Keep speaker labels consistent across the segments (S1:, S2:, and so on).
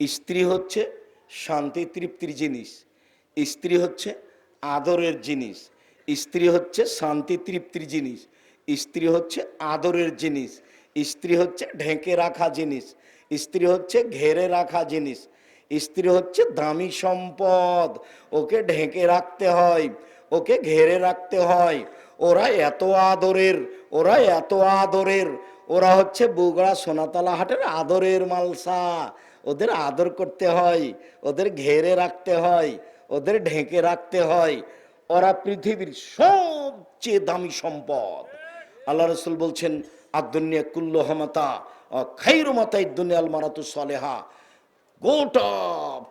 S1: স্ত্রী হচ্ছে শান্তি, তৃপ্তির জিনিস। স্ত্রী হচ্ছে আদরের জিনিস। স্ত্রী হচ্ছে শান্তি, তৃপ্তির জিনিস। স্ত্রী হচ্ছে আদরের জিনিস। স্ত্রী হচ্ছে ঢেকে রাখা জিনিস। স্ত্রী হচ্ছে ঘেরে রাখা জিনিস। স্ত্রী হচ্ছে দামি সম্পদ। ওকে ঢেকে রাখতে হয়। ওকে ঘেরে রাখতে হয়। ওরা এত আদরের, ওরা এত আদরের। ওরা হচ্ছে বুগড়া সোনাতলা হাটের আদরের মালসা। ওদের আদর করতে হয়, ওদের ঘেরে রাখতে হয়, ওদের ঢেকে রাখতে হয়, ওরা পৃথিবীর সবচেয়ে দামি সম্পদ। আল্লাহ রসুল বলছেন আদুনিয়া কুল্ল হমাতা খাইরু মাতাই দুনিয়াল মারাতু সলেহা। গোটা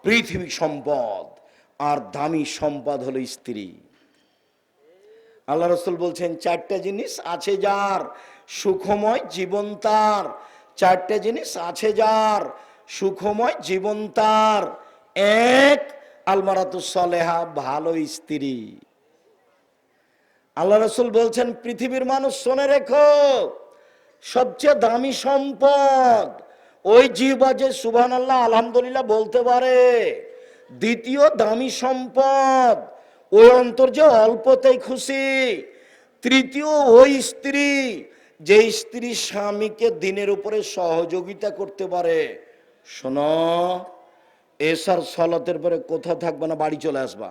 S1: পৃথিবী সম্পদ, আর দামি সম্পদ হলো স্ত্রী। আল্লাহ রসুল বলছেন, চারটা জিনিস আছে যার সুখময় জীবন তার, চারটা জিনিস আছে যার সুখময় জীবন তার। এক আলমারাতু সলেহা, ভালো স্ত্রী। আল্লাহ রসুল বলছেন, পৃথিবীর মানুষ শোনে রেখো, সবচেয়ে দামি সম্পদ। ওই জিহ্বা যে সুবহান আল্লাহ আলহামদুলিল্লাহ বলতে পারে। দ্বিতীয় দামি সম্পদ, ওই অন্তর যে অল্পতেই খুশি। তৃতীয়, ওই স্ত্রী যে স্ত্রী স্বামীকে দিনের উপরে সহযোগিতা করতে পারে। শোনো, এসার সলতের পরে কোথাও থাকবে না, বাড়ি চলে আসবা।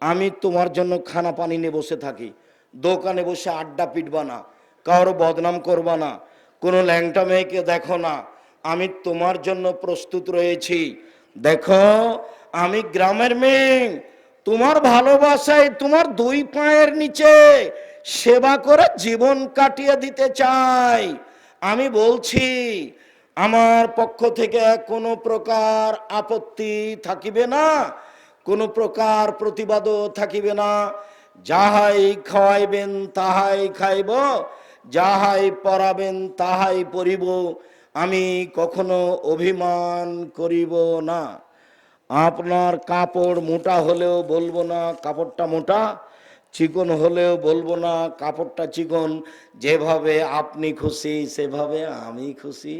S1: আমি তোমার জন্য খানা পানি নিয়ে বসে থাকি। দোকানে বসে আড্ডা পিটবা না, কারও বদনাম করবা না, কোনো ল্যাংটা মেয়েকে দেখো না। আমি তোমার জন্য প্রস্তুত রয়েছি। দেখো, আমি গ্রামের মেয়ে, তোমার ভালোবাসায় তোমার দুই পায়ের নিচে সেবা করে জীবন কাটিয়ে দিতে চাই। আমি বলছি আমার পক্ষ থেকে কোনো প্রকার আপত্তি থাকিবে না, কোনো প্রকার প্রতিবাদও থাকিবে না। যাহাই খাওয়াইবেন তাহাই খাইব, যাহাই পরাবেন তাহাই পরিব, আমি কখনো অভিমান করিব না। আপনার কাপড় মোটা হলেও বলব না, কাপড়টা মোটা, চিকন হলেও বলব না, কাপড়টা চিকন, যেভাবে আপনি খুশি, সেভাবে আমি খুশি।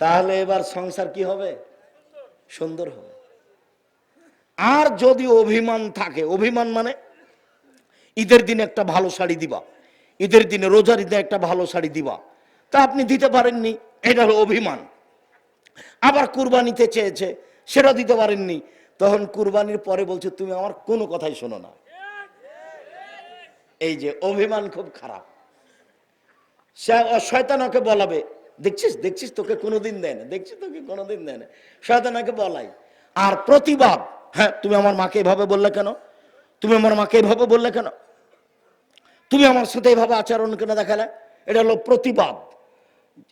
S1: তাহলে এবার সংসার কি হবে? সুন্দর হবে। আর যদি অভিমান থাকে, অভিমান মানে ঈদের দিনে একটা ভালো শাড়ি দিবা, ঈদের দিনে রোজার ঈদে একটা ভালো শাড়ি দিবা। তা আপনি দিতে পারেননি, এটা হলো অভিমান। আবার কুরবানিতে চেয়েছে, সেটা দিতে পারেননি। তখন কুরবানির পরে বলছে, তুমি আমার কোনো কথাই শোনো না। এই যে অভিমান খুব খারাপ। সে শয়তানকে বলাবে দেখছিস দেখছিস তোকে কোনোদিন দেয় না, দেখছিস তোকে কোনোদিন দেয় না। শয়তানকে বলাই, আর প্রতিবাদ। হ্যাঁ তুমি আমার মাকে এভাবে বললে কেন? তুমি আমার মাকে এভাবে বললে কেন? তুমি আমার সাথে এভাবে আচরণ কেন দেখালে? এটা হলো প্রতিবাদ।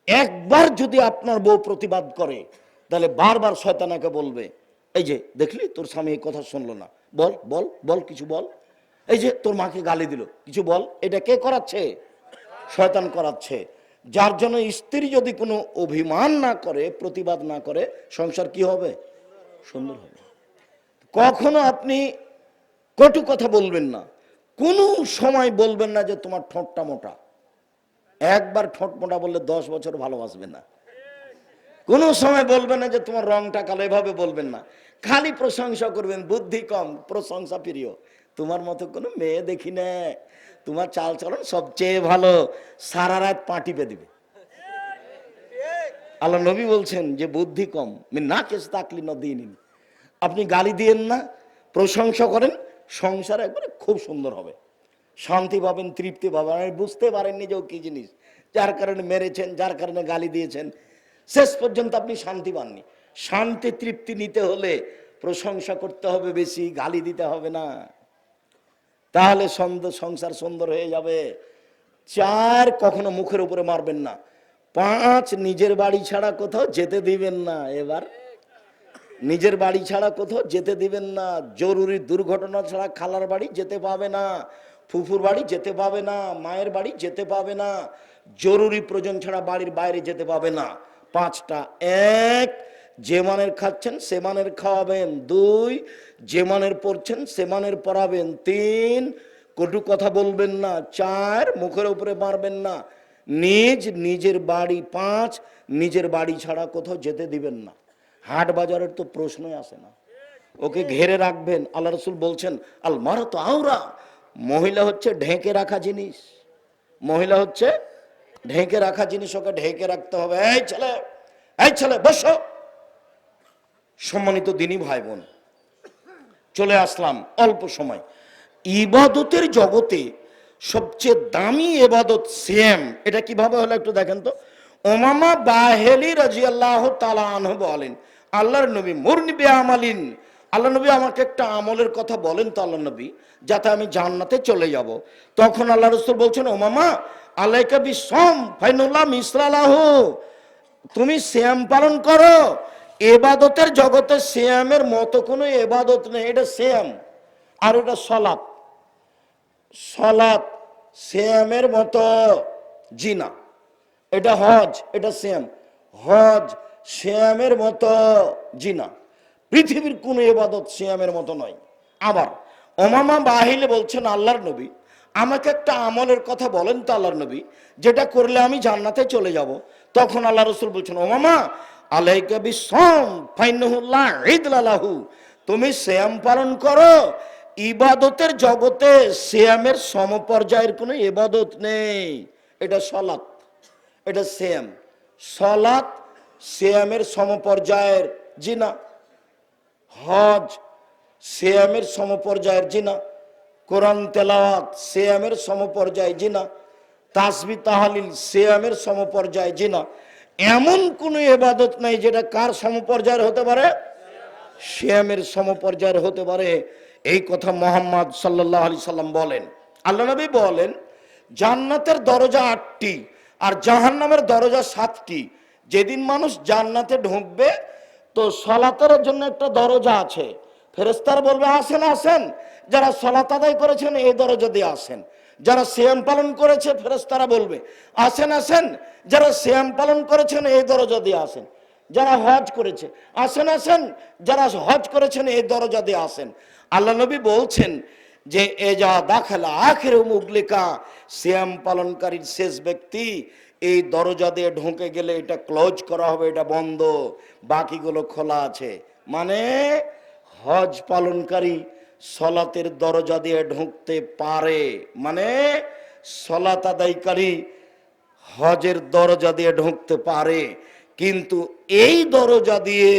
S1: একবার যদি আপনার বউ প্রতিবাদ করে, তাহলে বারবার শয়তানাকে বলবে, এই যে, দেখলি? তোর স্বামী এই কথা শুনলো না। বল বল বল, কিছু বল। এই যে, তোর মাকে গালি দিল, কিছু বল। এটা কে করাচ্ছে? শয়তান করাচ্ছে। যার জন্য স্ত্রী যদি কোনো অভিমান না করে, প্রতিবাদ না করে, সংসার কি হবে? সুন্দর হবে। কখনো আপনি কটু কথা বলবেন না। কোনো সময় বলবেন না যে তোমার ঠোঁটটা মোটা। একবার ঠোঁট মোটা বললে দশ বছর ভালোবাসবে না। কোনো সময় বলবেন না যে তোমার রংটা কালো, এভাবে বলবেন না। খালি প্রশংসা করবেন, বুদ্ধি কম, প্রশংসা প্রিয়। তোমার মতো কোনো মেয়ে দেখি না। তোমার চাল চলন সবচেয়ে ভালো, সারা রাত পা টিপে দিবে। আল্লাহ নবী বলছেন যে বুদ্ধি কম। না কেস তাকলি না দিয়ে নিন আপনি গালি দিয়েন না, প্রশংসা করেন, সংসার একবারে খুব সুন্দর হবে। শান্তি পাবেন, তৃপ্তি পাবেন। আর বুঝতে পারেননি যে ও কি জিনিস। যার কারণে মেরেছেন, যার কারণে গালি দিয়েছেন। শেষ পর্যন্ত আপনি শান্তি পাননি। শান্তি, তৃপ্তি নিতে হলে প্রশংসা করতে হবে বেশি, গালি দিতে হবে না। তাহলে সংসার সুন্দর হয়ে যাবে। চার কখনো মুখের উপরে মারবেন না। পাঁচ, নিজের বাড়ি ছাড়া কোথাও যেতে দিবেন না। এবার নিজের বাড়ি ছাড়া কোথাও যেতে দিবেন না। জরুরি দুর্ঘটনা ছাড়া খালার বাড়ি যেতে পাবে না। ফুফুর বাড়ি যেতে পাবে না। মায়ের বাড়ি যেতে পাবে না। জরুরি প্রয়োজন ছাড়া বাড়ির বাইরে যেতে পাবে না। পাঁচটা। এক যে মানের খাচ্ছেন, সে মানের খাওয়াবেন। দুই, যে মানের পড়ছেন সে মানের পড়াবেন তিন, কটু কথা বলবেন না। চার, মুখের উপরে মারবেন না। নিজ, নিজের বাড়ি। পাঁচ, নিজের বাড়ি ছাড়া কোথাও যেতে দিবেন না। হাট বাজারের তো প্রশ্নই আসে না। ওকে ঘেরে রাখবেন। আল্লাহ রসুল বলছেন, আল মারা তো আওরা। মহিলা হচ্ছে ঢেকে রাখা জিনিস। মহিলা হচ্ছে ঢেকে রাখা জিনিস ওকে ঢেকে রাখতে হবে। এই ছেলে এই ছেলে, বসো। সম্মানিত দিনী ভাই বোন চলে আসলাম অল্প সময়। ইবাদতের জগতে সবচেয়ে দামি এবাদত সেম এটা কীভাবে হলো একটু দেখেন তো। ওমামা বাহেলি রাজি আল্লাহ তালাহ বলেন, আল্লাহর নবী মুরনিবে আমালিন আল্লাহ নবী আমাকে একটা আমলের কথা বলেন তো আল্লাহ নবী, যাতে আমি জান্নাতে চলে যাব। তখন আল্লাহ রসুল বলছেন ওমামা আল্লাহকে বিশ্বম ফাইনুল্লাহ মিসলালাহ, তুমি শ্যাম পালন করো। এবাদতের জগতে শ্যামের মতো কোনো এবাদত নেই, এটা শ্যাম। আর ওটা সলাপ সলাপ শ্যামের মতো জিনা। এটা হজ, এটা শ্যাম। হজ শ্যামের মতো জিনা। পৃথিবীর কোনো এবাদত শ্যামের মতো নয়। আবার ওমামা বাহিলে বলছেন, আল্লাহর নবী, আমাকে একটা আমলের কথা বলেন তো আল্লাহর নবী, যেটা করলে আমি জান্নাতে চলে যাব। তখন আল্লাহ রসুল বলছেন, ওমামা আলাইকা তুমি শ্যাম পালন করো। ইবাদতের জগতে শ্যামের সমপর্যায়ের কোনো ইবাদত নেই। এটা সলাৎ। এটা শ্যাম সলাৎ শ্যামের সমপর্যায়ের জিনা। হজ শ্যামের সমপর্যায়ের জিনা। কোরআন তেলাওয়াত শ্যামের সমপর্যায় জিনা। তাসবি তাহালিল শ্যামের সমপর্যায় জিনা। এমন কোনো এবাদত নাই যেটা কার সমপর্যায়ের হতে পারে? শ্যামের সমপর্যায়ের হতে পারে। এই কথা মোহাম্মদ সাল্লাহ আলি সাল্লাম বলেন। আল্লাহ নবী বলেন, জান্নাতের দরজা আটটি আর জাহান্নামের দরজা সাতটি। যেদিন মানুষ জান্নাতে ঢুকবে, তো সলাতের জন্য একটা দরজা আছে। ফেরেস্তার বলবে, আসেন আসেন। যারা সলাত আদায় করেছেন, এই দরজা দিয়ে আসেন। যারা শ্যাম পালন করেছে ফেরেস্তারা বলবে, আসেন আসেন। যারা শ্যাম পালন করেছেন, এই দরজা দিয়ে আসেন। যারা হজ করেছে, আসেন আসেন। যারা হজ করেছেন, এই দরজা দিয়ে আসেন। আল্লাহ নবী বলছেন যে, এ যা দাখালা আখের মুগলিকা। শ্যাম পালনকারীর শেষ ব্যক্তি, এই দরজা দিয়ে ঢুকে গেলে এটা ক্লোজ করা হবে, এটা বন্ধ। বাকিগুলো খোলা আছে। মানে হজ পালনকারী সলাতের দরজা দিয়ে ঢুকতে পারে। মানে সলাত আদায়কারী হজের দরজা দিয়ে ঢুকতে পারে। কিন্তু এই দরজা দিয়ে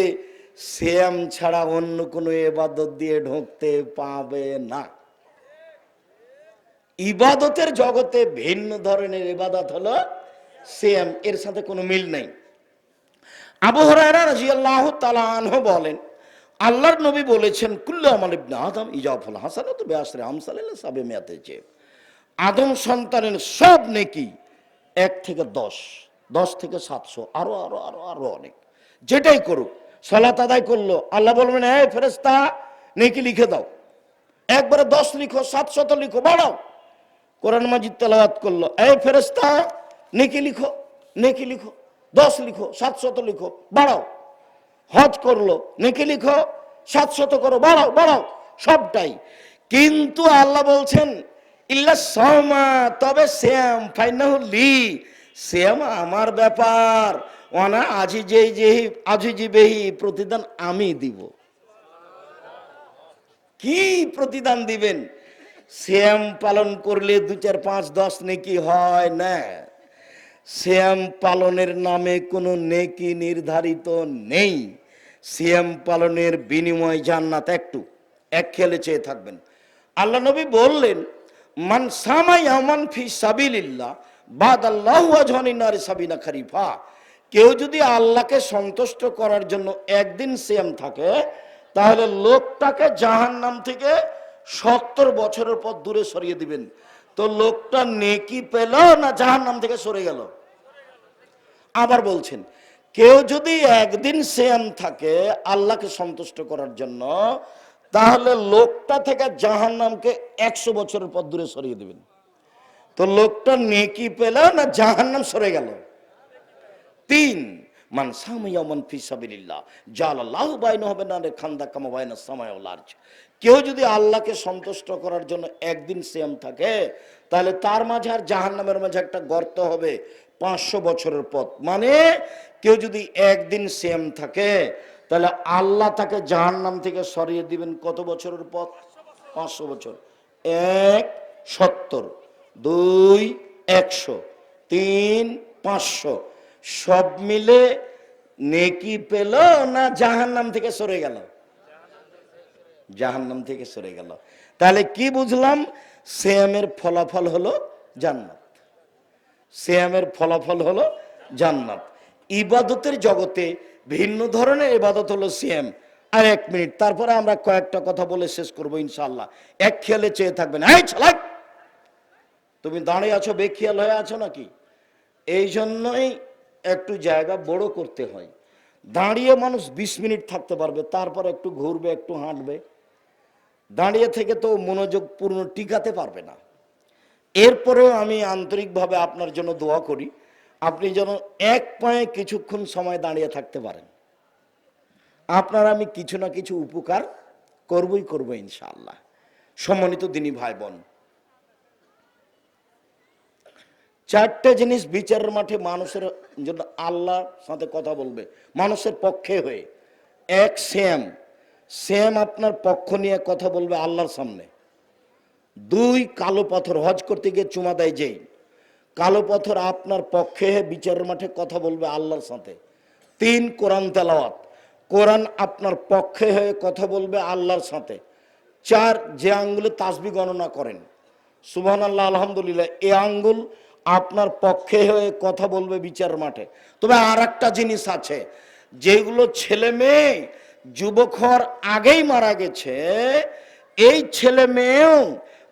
S1: শ্যাম ছাড়া অন্য কোনো এবাদত দিয়ে ঢুকতে পাবে না। ইবাদতের জগতে ভিন্ন ধরনের ইবাদত হলো শ্যাম, এর সাথে কোনো মিল নেই। আবু হরায়রা রাদিয়াল্লাহু তাআলা বলেন আল্লাহর নবী বলেছেন, কুল্লু আমাল ইবনে আদম ইজাফুল হাসানাত বিআশরি আমসালিল্লাহ সাবে মেয়াতে যে। আদম সন্তানের সব নেকি এক থেকে দশ দশ থেকে সাতশো, আরও আরও আরও আরও অনেক। যেটাই করুক, সলাত আদায় করল, আল্লাহ বলবেন, এই ফেরেস্তা নেকি লিখে দাও। একবারে দশ লিখো, সাতশত লিখো, বাড়াও। কোরআন মাজিদ তেলাওয়াত করল, এই ফেরেস্তা নেকি লিখো নেকি লিখো, দশ লিখো, সাতশত লিখো, বাড়াও। হজ করল। নেকি লিখো? সাতশত করো বাড়াও বাড়াও, সবটাই। কিন্তু আল্লাহ বলছেন, ইল্লা সমা তবে শ্যাম, ফাইনাহুল্লি, শ্যাম আমার ব্যাপার। ওনা আজি যেই যেহি আজি জিবেহি প্রতিদান আমি দিব। কি প্রতিদান দিবেন? শ্যাম পালন করলে দু চার পাঁচ দশ নেকি হয়? না। শ্যাম পালনের নামে কোনো নেকি নির্ধারিত নেই। শ্যাম পালনের বিনিময় জান্নাত একটু, এক খেলে চেয়ে থাকবেন। আল্লাহ নবী বললেন, মান সামাই আমান ফি সাবিলিল্লাহ বাদ আল্লাহ আজহানিনার সাবিনা খারিফা। কেউ যদি আল্লাহকে সন্তুষ্ট করার জন্য একদিন শ্যাম থাকে, তাহলে লোকটাকে জাহান নাম থেকে সত্তর বছরের পর দূরে সরিয়ে দিবেন। তো লোকটা নেকি পেল না জাহান নাম থেকে সরে গেল? আবার বলছেন, কেউ যদি একদিন শ্যাম থাকে আল্লাহকে সন্তুষ্ট করার জন্য, তাহলে লোকটা থেকে জাহান নামকে একশো বছরের পর দূরে সরিয়ে দেবেন। তো লোকটা নেকি পেল না জাহান নাম সরে গেল? তিন মান সামাইয়ামান ফি সাবিলিল্লাহ। জাল আল্লাহ বাইন হবে না রে, খান্দা কামা বাইনা সামায় লার্জ কেউ যদি আল্লাহকে সন্তুষ্ট করার জন্য একদিন সেম থাকে, তাহলে তার মাঝে আর জাহান নামের মাঝে একটা গর্ত হবে পাঁচশো বছরের পথ। মানে কেউ যদি একদিন সেম থাকে, তাহলে আল্লাহ তাকে জাহান নাম থেকে সরিয়ে দিবেন কত বছরের পথ? পাঁচশো বছর। এক, সত্তর। দুই, একশো। তিন, পাঁচশো। সব মিলে নেকি পেল না জাহান নাম থেকে সরে গেল? জাহান্নাম থেকে সরে গেল। তাহলে কি বুঝলাম? শ্যামের ফলাফল হলো জান্নাত। শ্যামের ফলাফল হলো জান্নাত। ইবাদতের জগতে ভিন্ন ধরনের ইবাদত হলো সিএম আর এক মিনিট, তারপরে আমরা কয়েকটা কথা বলে শেষ করব ইনশাল্লাহ এক খেয়ালে চেয়ে থাকবেন, এই ছালাই তুমি দাঁড়িয়ে আছো, বেখিয়াল হয়ে আছো নাকি? এই জন্যই একটু জায়গা বড় করতে হয়। দাঁড়িয়ে মানুষ বিশ মিনিট থাকতে পারবে, তারপর একটু ঘুরবে, একটু হাঁটবে। দাঁড়িয়ে থেকে তো মনোযোগ পূর্ণ টিকাতে পারবে না। এরপরেও আমি আন্তরিকভাবে আপনার জন্য দোয়া করি, আপনি যেন এক পায়ে কিছুক্ষণ সময় দাঁড়িয়ে থাকতে পারেন। আপনার আমি কিছু না কিছু উপকার করবই করব ইনশাআল্লাহ। সম্মানিত দিনী ভাই বোন চারটে জিনিস বিচারের মাঠে মানুষের জন্য আল্লাহর সাথে কথা বলবে, মানুষের পক্ষে হয়ে। এক সেম সেম আপনার পক্ষ নিয়ে কথা বলবে আল্লাহর সামনে। দুই, কালো পাথর। হজ করতে গিয়ে চুমা দেয় যেই। কালো পাথর আপনার পক্ষে বিচারের মাঠে কথা বলবে আল্লাহর সাথে। তিন, কোরআন তেলাওয়াত। কোরআন আপনার পক্ষে হয়ে কথা বলবে আল্লাহর সাথে। চার, যে আঙ্গুলে তাসবি গণনা করেন। সুবহান আল্লাহ আলহামদুলিল্লাহ, এ আঙ্গুল আপনার পক্ষে হয়ে কথা বলবে বিচার মাঠে। তবে আর একটা জিনিস আছে, যেগুলো ছেলে মেয়ে যুবক হওয়ার আগেই মারা গেছে, এই ছেলে মেয়েও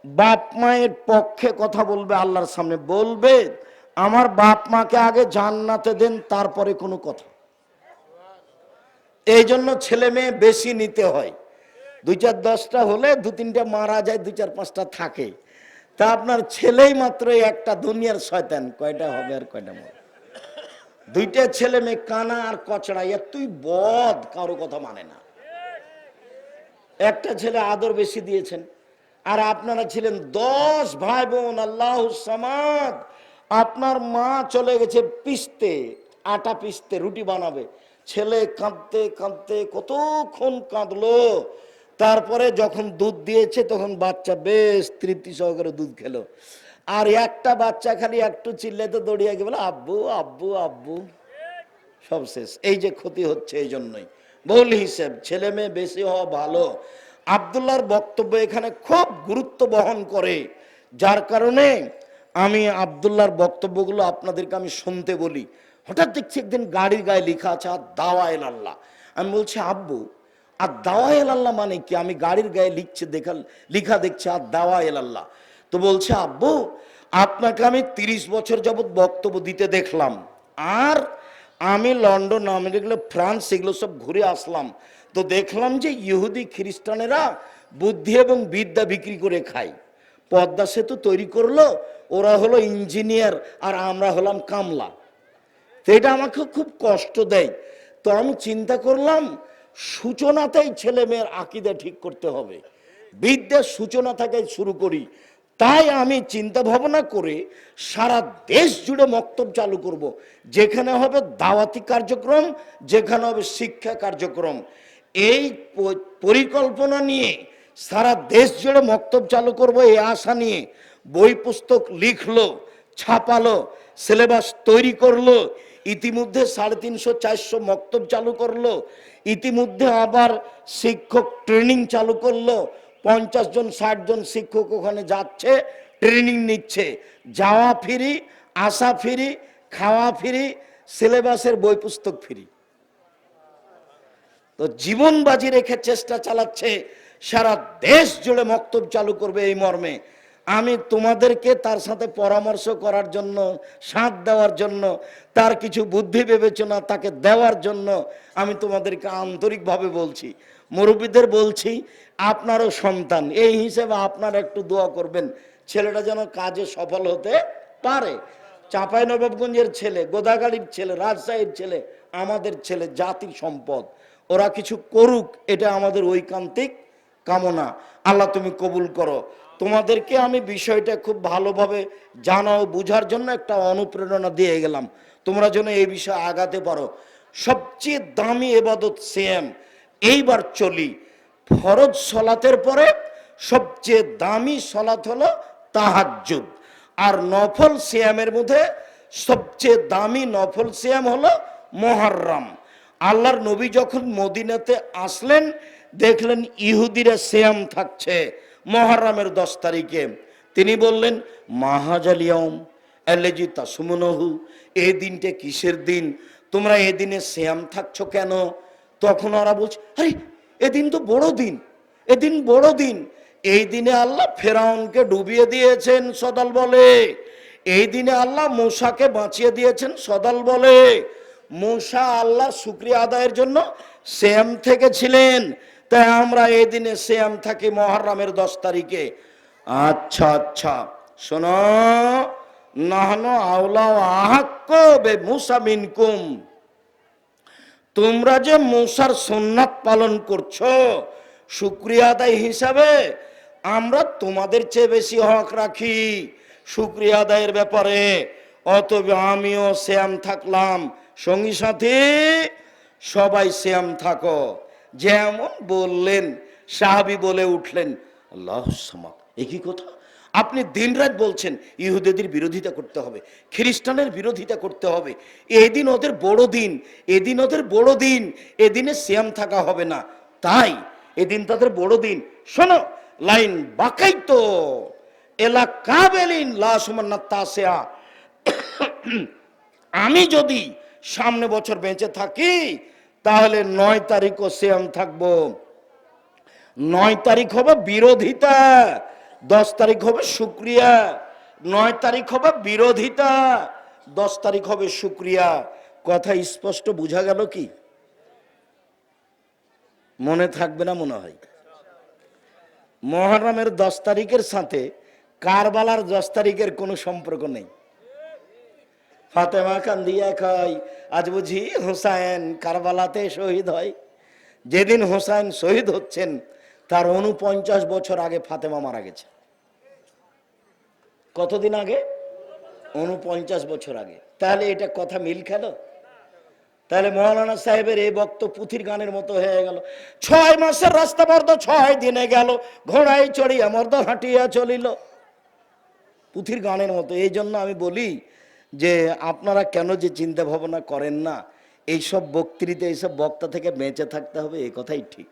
S1: বাপ মায়ের পক্ষে কথা বলবে, আল্লাহর সামনে বলবে, আমার বাপ মাকে আগে জান্নাতে দেন, তারপরে কোনো কথা। এই জন্য ছেলে মেয়ে বেশি নিতে হয়। দুই চার দশটা হলে দু তিনটা মারা যায়, দুই চার পাঁচটা থাকে। তা আপনার ছেলেই মাত্র একটা দুনিয়ার শয়তান, কয়টা হবে আর কয়টা মরে দুইটা ছেলে মেয়ে, কানা আর কচড়া এতই বদ, কারও কথা মানে না। একটা ছেলে আদর বেশি দিয়েছেন, আর আপনারা ছিলেন দশ ভাই বোন আল্লাহ আপনার মা চলে গেছে পিসতে, আটা পিসতে, রুটি বানাবে। ছেলে কাঁদতে কাঁদতে কতক্ষণ কাঁদলো তারপরে যখন দুধ দিয়েছে, তখন বাচ্চা বেশ তৃপ্তি সহকারে দুধ খেলো। আর একটা বাচ্চা খালি একটু চিল্লাতে দৌড়িয়ে গিয়ে বলে, আব্বু আব্বু আব্বু। সব শেষ। এই যে ক্ষতি হচ্ছে এই জন্যই। বহুল হিসেব, ছেলে মেয়ে বেশি হওয়া ভালো। আবদুল্লাহর বক্তব্য এখানে খুব গুরুত্ব বহন করে। যার কারণে আমি আবদুল্লাহর বক্তব্যগুলো আপনাদেরকে আমি শুনতে বলি। হঠাৎ দেখছি একদিন গাড়ির গায়ে লেখা আছে, আর দাওয়াইল আল্লাহ আমি বলছি, আব্বু আর দাওয়াইল আল্লাহ মানে কি? আমি গাড়ির গায়ে লিখছে দেখা লিখা দেখছে, আর দাওয়াইল আল্লাহ। তো বলছে, আব্বু, আপনাকে আমি তিরিশ বছর যাবৎ বক্তব্য দিতে দেখলাম। আর আমি লন্ডন, আমেরিকা, ফ্রান্স, এগুলো সব ঘুরে আসলাম। তো দেখলাম যে ইহুদি খ্রিস্টানেরা বুদ্ধি এবং বিদ্যা বিক্রি করে খায়। পদ্মা সেতু তৈরি করল, ওরা হলো ইঞ্জিনিয়ার, আর আমরা হলাম কামলা। তো এটা আমাকে খুব কষ্ট দেয়। তো আমি চিন্তা করলাম সূচনাতেই ছেলে মেয়ের আকিদা ঠিক করতে হবে। বিদ্যার সূচনা থেকে শুরু করি। তাই আমি চিন্তা ভাবনা করে সারা দেশ জুড়ে মক্তব চালু করব। যেখানে হবে দাওয়াতি কার্যক্রম, যেখানে হবে শিক্ষা কার্যক্রম। এই পরিকল্পনা নিয়ে সারা দেশ জুড়ে মক্তব চালু করব এই আশা নিয়ে। বই পুস্তক লিখলো, ছাপালো সিলেবাস তৈরি করল ইতিমধ্যে সাড়ে তিনশো, চারশো মক্তব চালু করল। ইতিমধ্যে আবার শিক্ষক ট্রেনিং চালু করল। পঞ্চাশ জন, ষাট জন শিক্ষক ওখানে যাচ্ছে, ট্রেনিং নিচ্ছে। যাওয়া ফিরি, আসা ফিরি, খাওয়া ফিরি, সিলেবাসের বই পুস্তক ফিরি। তো জীবন বাজি রেখে চেষ্টা চালাচ্ছে, সারা দেশ জুড়ে মক্তব চালু করবে এই মর্মে। আমি তোমাদেরকে তার সাথে পরামর্শ করার জন্য সাথ দেওয়ার জন্য, তার কিছু বুদ্ধি বিবেচনা তাকে দেওয়ার জন্য আমি তোমাদেরকে আন্তরিকভাবে বলছি। মুরব্বীদের বলছি, আপনারও সন্তান, এই হিসেবে আপনারা একটু দোয়া করবেন, ছেলেটা যেন কাজে সফল হতে পারে। চাঁপাই নবাবগঞ্জের ছেলে, গোদাগাড়ির ছেলে, রাজশাহীর ছেলে, আমাদের ছেলে জাতির সম্পদ। ওরা কিছু করুক, এটা আমাদের ঐকান্তিক কামনা। আল্লাহ তুমি কবুল করো। তোমাদেরকে আমি বিষয়টা খুব ভালোভাবে জানাও বুঝার জন্য একটা অনুপ্রেরণা দিয়ে গেলাম। তোমরা যেন এই বিষয়ে আগাতে পারো। সবচেয়ে দামি এবাদত সিয়াম। এইবার চলি। ফরজ সলাতের পরে সবচেয়ে দামি সলাত হলো তাহাজ্জুদ। আর নফল সিয়ামের মধ্যে সবচেয়ে দামি নফল সিয়াম হলো মহারম আল্লাহর নবী যখন মদিনাতে আসলেন, দেখলেন ইহুদিরা সিয়াম থাকছে। মহারামের দশ তারিখে। তিনি বললেন মাহাজালিয়ম এলেজি তাসুমনহু এই দিনটা কিসের দিন? তোমরা এই দিনে শ্যাম থাকছো কেন? তখন ওরা বলছে, আরে এদিন তো বড় দিন এদিন বড় দিন। এই দিনে আল্লাহ ফেরাউনকে ডুবিয়ে দিয়েছেন, সদাল বলে। এই দিনে আল্লাহ মূসাকে বাঁচিয়ে দিয়েছেন, সদাল বলে। মূসা আল্লাহ শুক্রিয়া আদায়ের জন্য শ্যাম থেকে ছিলেন। তাই আমরা এই দিনে শ্যাম থাকি মহারামের দশ তারিখে। আচ্ছা আচ্ছা। শোনো, নাহনো আওলা আহাক্ক বে মুসা মিনকুম। তোমরা যে মূসার সোননাথ পালন করছ, শুক্রিয়া আদায় হিসাবে আমরা তোমাদের চেয়ে বেশি হক রাখি। শুক্রিয়া আদায়ের ব্যাপারে। অতএব আমিও শ্যাম থাকলাম। সঙ্গী সাথী, সবাই শ্যাম থাকো। যেমন বললেন, সাহাবি বলে উঠলেন, আল্লাহ একই কথা? আপনি দিনরাত বলছেন, ইহুদিদের বিরোধিতা করতে হবে খ্রিস্টানের বিরোধিতা করতে হবে, এদিন ওদের বড় দিন, এদিন ওদের বড় দিন, এদিনে শ্যাম থাকা হবে না, তাই এদিন তাদের বড় দিন। শোনো, লাইন বাকাই তো। আমি যদি সামনে বছর বেঁচে থাকি তাহলে নয় তারিখও শ্যাম থাকব। নয় তারিখ হবে বিরোধিতা, দশ তারিখ হবে শুক্রিয়া, নয় তারিখ হবে বিরোধিতা, দশ তারিখ হবে শুক্রিয়া। কথা স্পষ্ট বোঝা গেল কি? মনে থাকবে না মনে হয়। মহারামের দশ তারিখের সাথে কারবালার দশ তারিখের কোনো সম্পর্ক নেই। ফাতেমা কান্দিয়া খাই আজ বুঝি হোসাইন কারবালাতে শহীদ হয়। যেদিন হোসাইন শহীদ হচ্ছেন, তার উনপঞ্চাশ বছর আগে ফাতেমা মারা গেছে। কতদিন আগে? উনপঞ্চাশ বছর আগে। তাহলে এটা কথা মিল খেল? তাহলে মৌলানা সাহেবের এই বক্ত পুথির গানের মতো হয়ে গেল। ছয় মাসের রাস্তা মর্দ ছয় দিনে গেল। ঘোড়ায় চড়িয়া মর্দ হাঁটিয়া চলিল। পুথির গানের মতো। এই জন্য আমি বলি যে আপনারা কেন যে চিন্তা ভাবনা করেন না, এইসব বক্তৃতা, এইসব বক্তা থেকে বেঁচে থাকতে হবে, এ কথাই ঠিক।